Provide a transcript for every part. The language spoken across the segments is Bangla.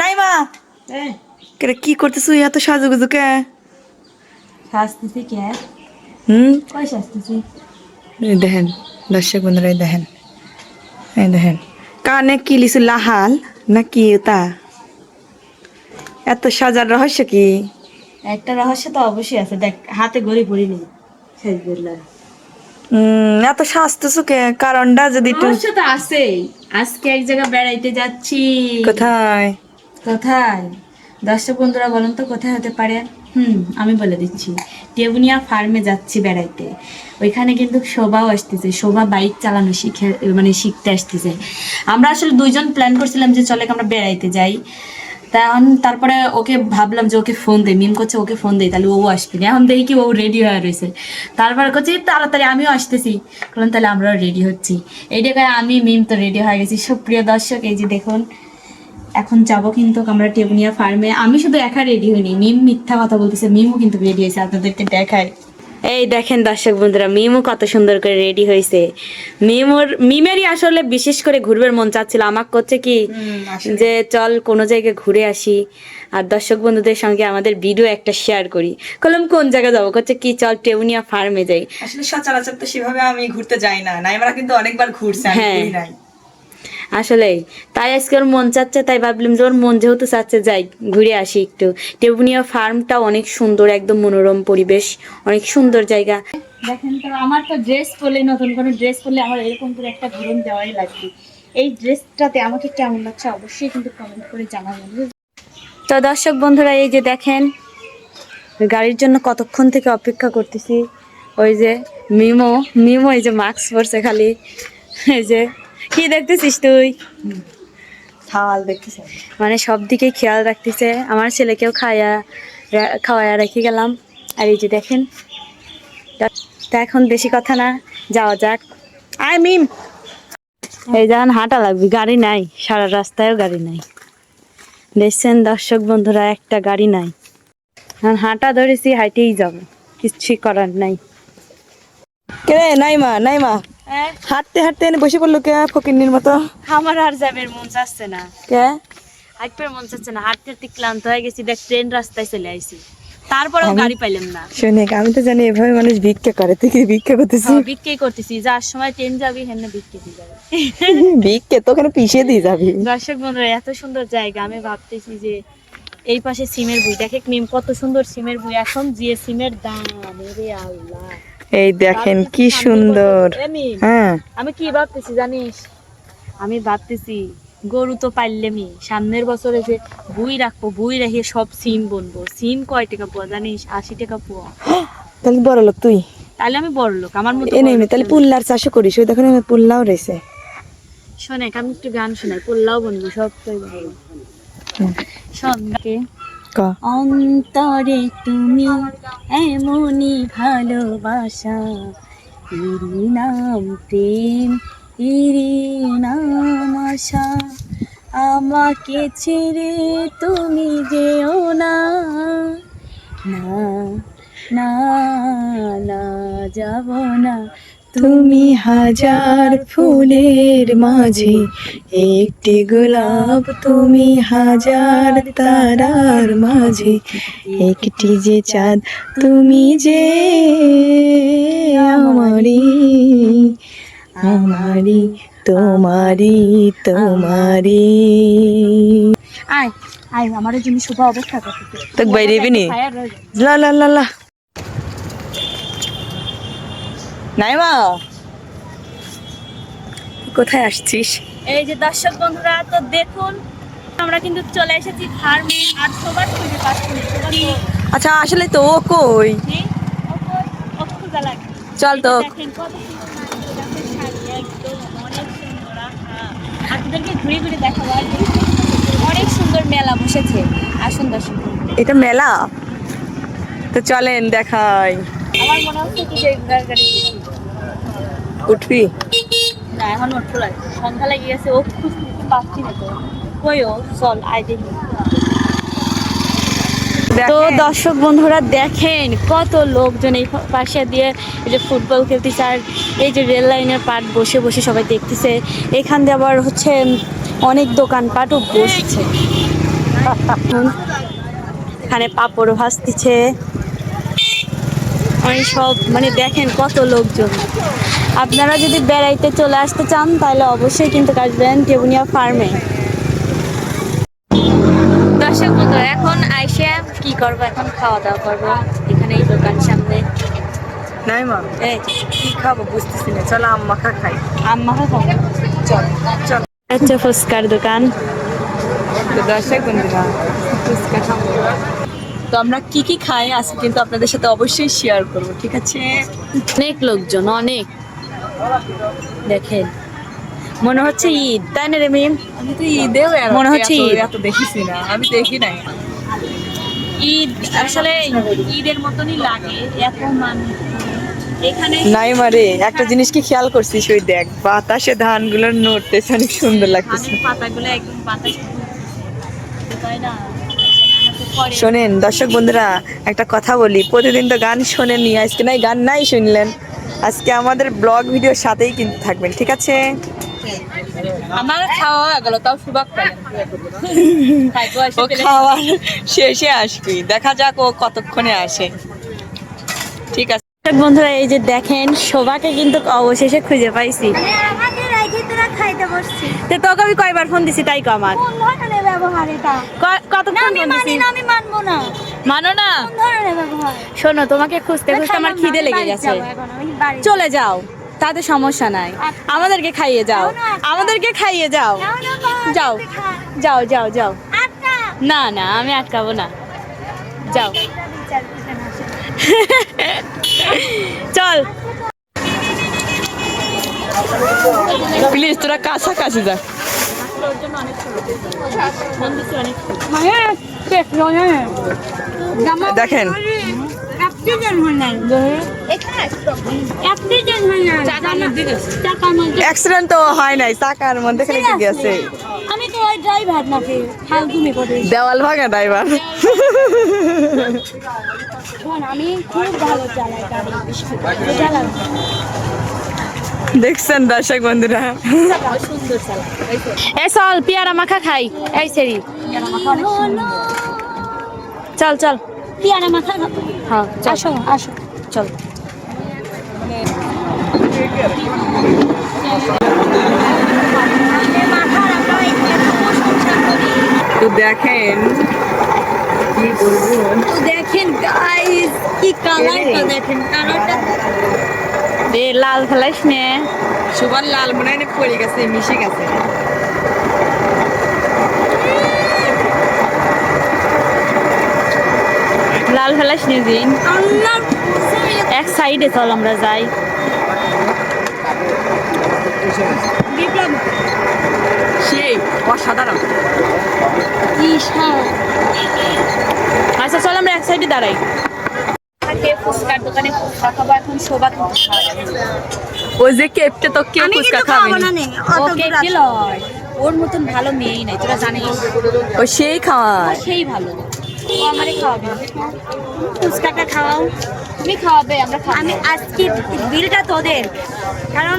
নাই মা কেরে কি করতেছ? এত সাজুগুজু কে? শাস্তিছি কে? হুম? কই দেখেন দর্শক বন্ধুরা দেখেন। এই দেখেন কানে কি লিছু লাহাল না কি তা? এত সাজার রহস্য কি? একটা রহস্য তো অবশ্যই আছে। দেখ হাতে গড়ি পড়ি নেই শেষ এত সাজতেছ কে? কারণটা যদি একটু তো আছেই। আজকে এক জায়গা বেড়াইতে যাচ্ছি। কোথায়? কোথায়? দর্শক বন্ধুরা বলুন তো কোথায় হতে পারে? হুম আমি বলে দিচ্ছি। টেবুনিয়া ফার্মে যাচ্ছি বেড়াইতে। ওইখানে কিন্তু শোভাও আসতেছে। শোভা বাইক চালানো শিখে মানে শিখতে আসতেছে। আমরা আসলে দুইজন প্ল্যান করছিলাম যে চলে আমরা বেড়াইতে যাই। তখন তারপরে ওকে ভাবলাম যে ওকে ফোন দেই মিম করছে, ওকে ফোন দেই, তাহলে ও আসবে না। এখন দেখি কি ও রেডি হয়ে রয়েছে। তারপর করছে তাড়াতাড়ি, আমিও আসতেছি। বললাম তাহলে আমরাও রেডি হচ্ছি। এই জায়গায় আমি মিম তো রেডি হয়ে গেছি। সুপ্রিয় দর্শক, এই যে দেখুন, এখন যাব কিন্তু আমরা টেবুনিয়া ফার্মে আমি শুধু একা রেডি হইনি মিম মিথ্যা কথা বলতেছে মিমও কিন্তু রেডি হয়েছে আপনাদেরকে দেখায়। এই দেখেন দর্শক বন্ধুরা মিমও কত সুন্দর করে রেডি হয়েছে। মিমোর মিমেরই আসলে বিশেষ করে ঘুরবার মন চাচ্ছিল। আমাকে করছে কি যে চল কোনো জায়গায় ঘুরে আসি। আর দর্শক বন্ধুদের সঙ্গে আমাদের ভিডিও একটা শেয়ার করি। কলম কোন জায়গায় যাব? করছে কি চল টেউনিয়া ফার্মে যাই। আসলে সচরাচর তো সেভাবে আমি ঘুরতে যাই না। নাইমারা কিন্তু অনেকবার ঘুরছে হ্যাঁ। আসলেই। তাই আজকে ওর মন চাচ্ছে তাই ভাবলাম যে ওর মন যেহেতু চাচ্ছে যাই ঘুরে আসি একটু। টেবুনিয়া ফার্মটা অনেক সুন্দর একদম মনোরম পরিবেশ অনেক সুন্দর জায়গা। দেখেন তো আমার তো ড্রেস পরলে নতুন কোনো ড্রেস পরলে আমার এরকম করে একটা ঘুরন দেওয়াই লাগবে। এই ড্রেসটাতে আমাকে কেমন লাগছে অবশ্যই কিন্তু কমেন্ট করে জানাবেন। তো দর্শক বন্ধুরা এই যে দেখেন গাড়ির জন্য কতক্ষণ থেকে অপেক্ষা করতেছি? ওই যে মিমো মিমো এই যে মাস্ক পরছে খালি। এই যে কি দেখতেছিস তুই? থাল দেখতেছে। মানে সব দিকে খেয়াল রাখতেছে। আমার ছেলেকেও খাইয়া খাওয়ায়া রেখে গেলাম। আর এই যে দেখেন তা- এখন বেশি কথা না যাওয়া যাক। আই মিম। এই যান হাঁটা লাগবে গাড়ি নাই। সারা রাস্তায়ও গাড়ি নাই। দেখছেন দর্শক বন্ধুরা একটা গাড়ি নাই। এখন হাঁটা ধরেছি হাইটেই যাব। কিচ্ছুই করার নাই। কে? নাইমা নাইমা। হাঁটতে হাঁটতে এনে বসে পড়ল কে ফকিন্নির মতো? আমার আর যাবের মন চাচ্ছে না। কে? হাঁটতে মন চাচ্ছে না হাঁটতে হাঁটতে ক্লান্ত হয়ে গেছি দেখ ট্রেন রাস্তায় চলে আইছি। তারপরেও গাড়ি পাইলাম না। শুনে আমি তো জানি এভাবে মানুষ ভিক্ষা করে তুই কি ভিক্ষা করতেছিস? হ্যাঁ, করতেছি যার সময় ট্রেন যাবি হেনে বিক্রি দিয়ে যাবে। ভিক্ষে তো ওখানে পিছিয়ে দিয়ে যাবি। দর্শক বন্ধুরা এত সুন্দর জায়গা আমি ভাবতেছি যে এই পাশে সিমের বই দেখে মিম কত সুন্দর সিমের বই এখন যে সিমের দাম রে আল্লাহ। এই দেখেন কি সুন্দর। হ্যাঁ। আমি কি ভাবতেছি জানিস? আমি ভাবতেছি গরু তো পাইলেমি সামনের বছরে যে বুই রাখব বুই রেখে সব সিম বনবো। সিম কয় টাকা পোয়া জানিস? আশি টাকা পোয়া। তাহলে বড় লোক তুই। তাহলে আমি বড় লোক আমার মতো এনে এনে তাহলে। পুল্লার চাষও করিস ওই দেখেন পুল্লাও রয়েছে। শোনে আমি একটু গান শোনাই পোল্লাও বনবো সব কে ক অন্তরে তুমি এমনই ভালোবাসা। এরই নাম প্রেম, এরই নাম আশা। আমাকে ছেড়ে তুমি যেও না না না, যাব না। তুমি হাজার ফুলের মাঝে একটি গোলাপ তুমি হাজার তারার মাঝে একটি যে চাঁদ তুমি যে আমারি আমারি তোমারি তোমারি আয় আয় আমার জন্য শুভ করতে তোকে বাইরে বিনি লা লা লা লা। নাই মা কোথায় আসছিস? এই যে দর্শক বন্ধুরা তো দেখুন আমরা কিন্তু চলে এসেছি ফার্মে আর সবার খুঁজে পাচ্ছি আচ্ছা আসলে তো ও কই? চল তো। ঘুরে ঘুরে দেখাবো অনেক সুন্দর মেলা বসেছে। আসুন দর্শক এটা মেলা? তো চলেন দেখাই। আমার মনে হচ্ছে কি যে উঠবি। না এখন লাগে সন্ধ্যা লেগে গেছে ও খুঁজতে পাচ্ছি না তো। কই ও? চল আয় দেখি। তো দর্শক বন্ধুরা দেখেন কত লোকজন এই পাশে দিয়ে এই যে ফুটবল খেলতেছে আর এই যে রেল লাইনের পাট বসে বসে সবাই দেখতেছে। এখান দিয়ে আবার হচ্ছে অনেক দোকানপাটও বসছে। এখানে পাপড় ভাসতেছে অনেক সব মানে দেখেন কত লোকজন। আপনারা যদি বেড়াইতে চলে আসতে চান তাহলে অবশ্যই কিন্তু আসবেন টেবুনিয়া ফার্মে। দর্শক বন্ধু এখন আইসে কি করব? এখন খাওয়া দাওয়া করব। এখানে এই দোকান সামনে। নাই মা এই। কি খাব বুঝতেছি না। চলো আম্মা খা খাই। আম্মা খাব। চল চল। হচ্ছে ফুচকার দোকান। তো দর্শক বন্ধুরা ফুচকা খাব। তো আমরা কি কি খাই আজকে কিন্তু আপনাদের সাথে অবশ্যই শেয়ার করব ঠিক আছে? অনেক লোকজন অনেক। দেখেন। মনে হচ্ছে ঈদ তাই না রে মিম আমি তো ঈদেও মনে হচ্ছে ঈদ। এত দেখিছি না আমি দেখি নাই। ঈদ আসলে ঈদের মতনই লাগে এত মানুষ নাই মারে একটা জিনিস কি খেয়াল করছিস? ওই দেখ বাতাসে ধানগুলো নড়তেছে অনেক সুন্দর লাগতেছে। পাতাগুলো একদম বাতাস তাই না? পরে শোনেন দর্শক বন্ধুরা একটা কথা বলি প্রতিদিন তো গান শোনেননি আজকে নাই গান নাই শুনলেন। আজকে আমাদের ব্লগ ভিডিওর সাথেই কিন্তু থাকবেন ঠিক আছে? আমার খাওয়া গেল তাও সুবাক পেলাম ও খাওয়ার শেষে আসবি দেখা যাক ও কতক্ষণে আসে। ঠিক আছে। দর্শক বন্ধুরা এই যে দেখেন শোভাকে কিন্তু অবশেষে খুঁজে পাইছি। আমাকে রাইখে তোরা খাইতে বসছি। তো তোকে আমি কয়বার ফোন দিছি তাই কো আমার? কোন ধরনের ব্যবহার এটা? ক- কতক্ষণ ফোন দিছি? মানো না। শোনো তোমাকে খুঁজতে খুঁজতে আমার খিদে লেগে গেছে। চলে যাও তাতে সমস্যা নাই। আচ্ছা। আমাদেরকে খাইয়ে যাও। আচ্ছা। আমাদেরকে খাইয়ে যাও। যাও। যাও যাও যাও। না না আমি আটকাবো না। যাও। চল। প্লিজ তোরা কাছাকাছি যা। দেখেন। অ্যাক্সিডেন্ট তো হয় নাই চাকার মধ্যে খালি একটু গেছে আমি তো ওই ড্রাইভার নাকি ফালতুমি করে। দেওয়াল ভাঙা ড্রাইভার আমি খুব ভালো চালাই গাড়ি চালাই দেখছেন দর্শক বন্ধুরা। এ চল পেয়ারা মাখা খাই। এই সেরি। চল চল। পিয়ারা মাথা খাব। হ্যাঁ আসো আসো। চল। তো দেখেন কি বলব। তো দেখেন গাইস কি কালারটা। দেখেন কালারটা এ লাল ফেলাইস নে। সুবার লাল মনে হয় পড়ে গেছে মিশে গেছে। লাল ফেলাইস নে দিন এক সাইডে চল আমরা যাই। সেই অসাধারণ। আচ্ছা চল আমরা এক সাইডে দাঁড়াই। ফুচকার দোকানে ফুচকা খাব? এখন শোভা কিন্তু ওই যে কেপটা তো কেউ ফুচকা খাব দূর কি ওর মতন ভালো মেয়েই নাই তোরা জানিস। ও সেই খাওয়ায়। সেই ভালো। ও আমারে খাওয়াবে। ফুচকাটা খাওয়াও। তুমি খাওয়াবে আমরা আমি আজকে বিলটা তোদের। কারণ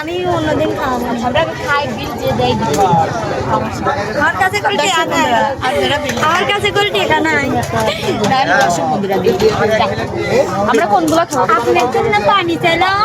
আমি অন্যদিন খাওয়াবো। আমরা খাই বিল যে দেয় আমার কাছে কোনো টাকা নাই। আমার কাছে কোনো টাকা নাই। আমরা কোনগুলো খাব আপনার জন্য পানি চাইলাম।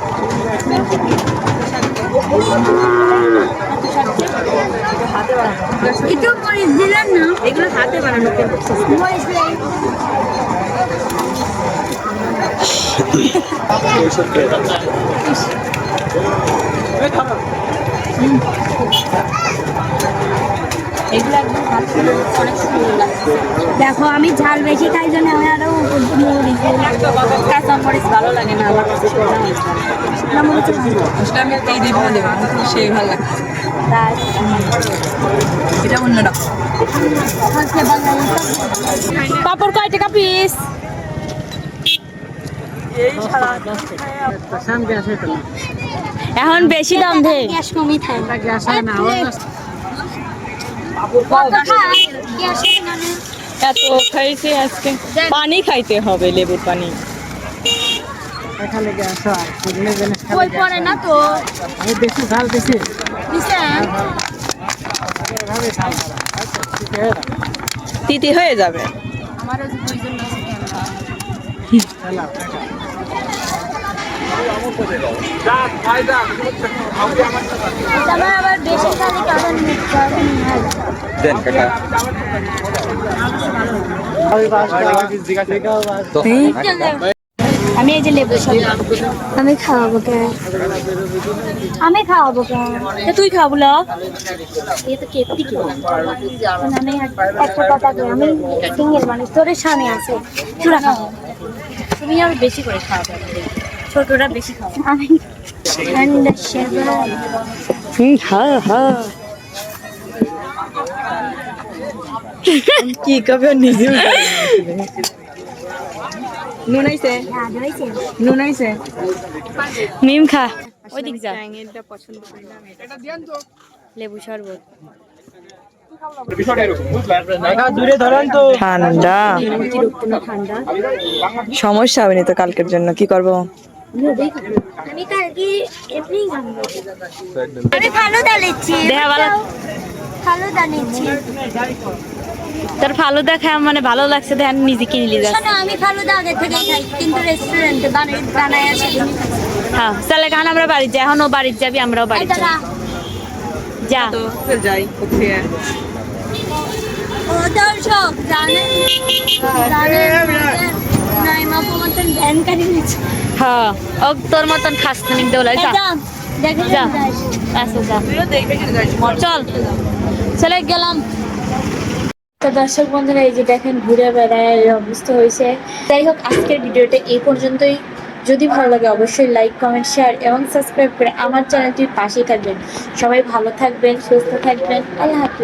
দুই মরিচ দিলেন না? এগুলো হাতে বানানো মরিচ দিলেন। এগুলো একদম হাতে অনেক সুন্দর লাগছে। দেখো আমি ঝাল বেশি খাই জন্য আমি আরও মরিচ কাঁচা মরিচ ভালো লাগে না আমার কাছে শুকনো মরিচ ভালো লাগে। না মরিচ সেটা আমি এই দিব দেবো সেই ভালো লাগে। এটা অন্যরকম পাপড় কয় টাকা পিস এখন বেশি দাম দে গ্যাস কমই থাকে কত খায় গ্যাস মানে এত খাইছে আজকে। পানি খাইতে হবে লেবুর পানি। তিতি হয়ে যাবে। আমার আবার বেশি খালি কারণ আমি এই যে লেবু আমি খাওয়াবো কেন আমি খাওয়াবো কেন তুই খাওয়াবো, ল। এ তো মানে আমি সিঙ্গেল মানুষ, তোর সামনে আছে চুরা খাওয়া তুমি আর বেশি করে খাওয়াবো। ছোটরা বেশি খাও আমি ঠান্ডা সেবা। হ্যাঁ হ্যাঁ। কি কবে নিজে নুন আইছে? না ধরেছে নুন আইছে? মিম খা। ওইদিক যা। এটা পছন্দ করি না লেবু শরবত। দূরে ঠান্ডা। ঠান্ডা। সমস্যা হবে না তো কালকের জন্য। কি করব? আমি কালকে এমনি খাব আমি ফালুদা নিচ্ছি দেখা ফালুদা নিচ্ছি তোর ফালুদা খায় মানে ভালো লাগছে দেখ নিজে কিনে নিয়ে শোনো আমি ফালুদা আগে থেকে খাই কিন্তু রেস্টুরেন্টে বানাই বানাই আসে হ্যাঁ তাহলে গান আমরা বাড়ি যাই। এখন ও বাড়ি যাবি আমরাও বাড়ি যাই। যা। তো যাই ওকে ও দর্শক জানেন জানেন নাইমা মতন ভ্যান কাটি নিচ্ছে হ্যাঁ তোর মতন খাস খানিক যা। যা চল। চলে। গেলাম। তো দর্শক বন্ধুরা এই যে দেখেন ঘুরে বেড়ায় এই অবস্থা হয়েছে। যাই হোক আজকের ভিডিওটা এই পর্যন্তই। যদি ভালো লাগে অবশ্যই লাইক কমেন্ট শেয়ার এবং সাবস্ক্রাইব করে আমার চ্যানেলটির পাশেই থাকবেন। সবাই ভালো থাকবেন সুস্থ থাকবেন। আল্লাহ হাফিজ।